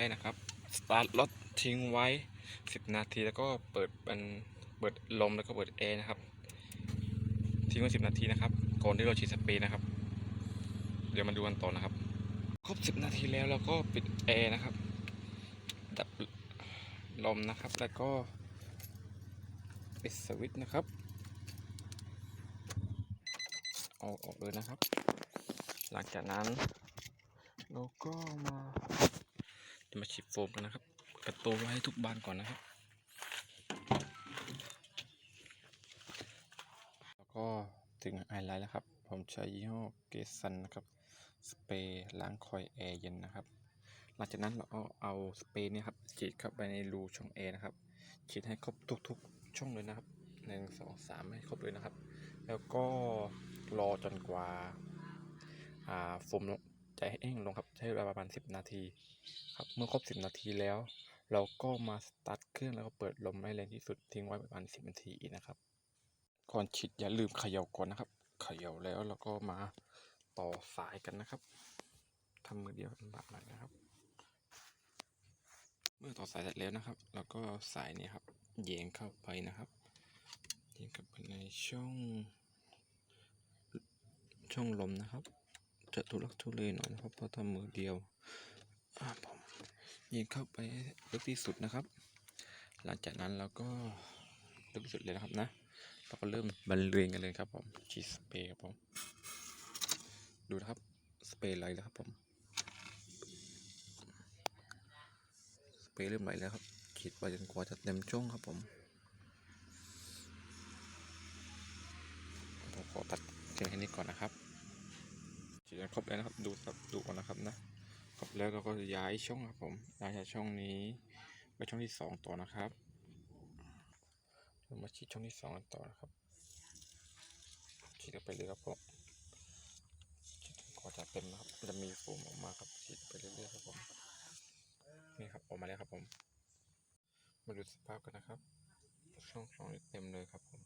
แรกนะครับ สตาร์ทรถทิ้งไว้ 10 นาทีแล้วก็เปิดเป็นเปิดลมแล้วก็เปิดแอร์นะครับ ทิ้งไว้ 10 นาทีนะครับ ก่อนที่เราฉีดสเปรย์นะครับ เดี๋ยวมาดูกันต่อนะครับ ครบ 10 นาทีแล้วเราก็ปิดแอร์นะครับ ดับลมนะครับ แล้วก็ปิดสวิตช์นะครับเอาออกเลยนะครับ หลังจากนั้นเราก็มา มาฉีดโฟมกันนะครับ กระตูไว้ทุกบานก่อนนะครับ แล้วก็ถึงไฮไลท์แล้วครับ ผมใช้ยี่ห้อเกสันนะครับ สเปรย์ล้างคอยแอร์เย็นนะครับ หลังจากนั้นเราเอาเอาสเปรย์นี่ครับฉีดเข้าไปในรูช่องแอร์นะครับ ฉีดให้ครบทุกๆ ช่องเลยนะครับหนึ่งสองสามให้ครบเลยนะครับ แล้วก็รอจนกว่า อ่าโฟม ลงจะแห้งลงครับใช้เวลาประมาณ 10 นาทีครับเมื่อครบ 10 นาทีแล้ว เราก็มาสตาร์ทเครื่องแล้วก็เปิดลมให้แรงที่สุดทิ้งไว้ประมาณ 10 นาทีนะครับ ก่อนฉีดอย่าลืมเขย่าก่อนนะครับ เขย่าแล้วเราก็มาต่อสายกันนะครับทำมือเดียวลำบากหน่อยนะครับ เมื่อต่อสายเสร็จแล้วนะครับ เราก็เอาสายนี่ยครับแยงเข้าไปนะครับแยงเข้าไปในช่องช่องลมนะครับ จะทุลักทุเลหน่อยนะครับเพราะทำมือเดียวผมยิงเข้าไปลึกที่สุดนะครับ หลังจากนั้นเราก็ลึกที่สุดเลยนะครับนะเราก็เริ่มบรรเลงกันเลยครับผมฉีดสเปรย์ครับผมดูนะครับสเปรย์ไหลแล้วครับผมสเปรย์เริ่มไหลแล้วครับฉีดไปจนกว่าจะเต็มช่องครับผมผมขอตัดเพียงแค่นี้ก่อนนะครับ ครบแล้วนะครับ ดูครับดูก่อนนะครับนะ ครบแล้วเราก็ย้ายช่องครับผมย้ายจากช่องนี้ไปช่องที่สองต่อนะครับเรามาฉีดช่องที่สองกันต่อนะครับฉีดเข้ไปเลยครับผมฉีดจนกว่าจะเต็มนะครับจะมีโฟมออกมาครับฉีดไปเรื่อยๆครับผมนี่ครับออกมาแล้วครับผม มาดูสภาพกันนะครับ ช่องสองเต็มเลยครับผม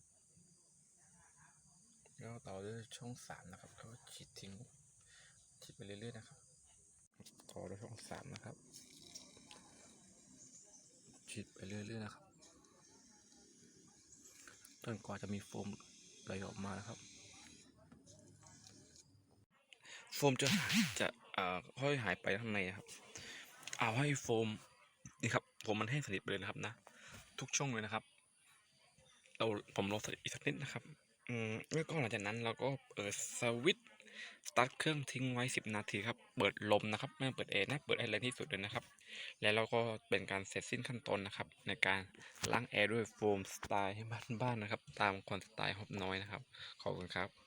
แล้วต่อด้วยช่องสามนะครับแล้วก็ฉีดทิ้ง ไปเรื่อยๆนะครับ ต่อด้วยช่องสามนะครับ ฉีดไปเรื่อยๆนะครับจนกว่าจะมีโฟมไหลออกมานะครับ โฟมจะจะเอ่อค่อยหายไปข้างในนะครับ เอาให้โฟมนี่ครับโฟมมันแห้งสนิทไปเลยนะครับนะ ทุกช่องเลยนะครับ เราผมลองใส่อีกสักนิดนะครับ อืมแล้วก็หลังจากนั้นเราก็เปิดสวิตช์ สตาร์ทเครื่องทิ้งไว้ 10 นาทีครับ เปิดลมนะครับ ไม่เปิดแอร์นะ เปิดแอร์แรงที่สุดเลยนะครับ แล้วเราก็เป็นการเสร็จสิ้นขั้นตอนนะครับ ในการล้างแอร์ด้วยโฟมสไตล์บ้านๆนะครับ ตามคอนสไตล์ฮอบน้อยนะครับ ขอบคุณครับ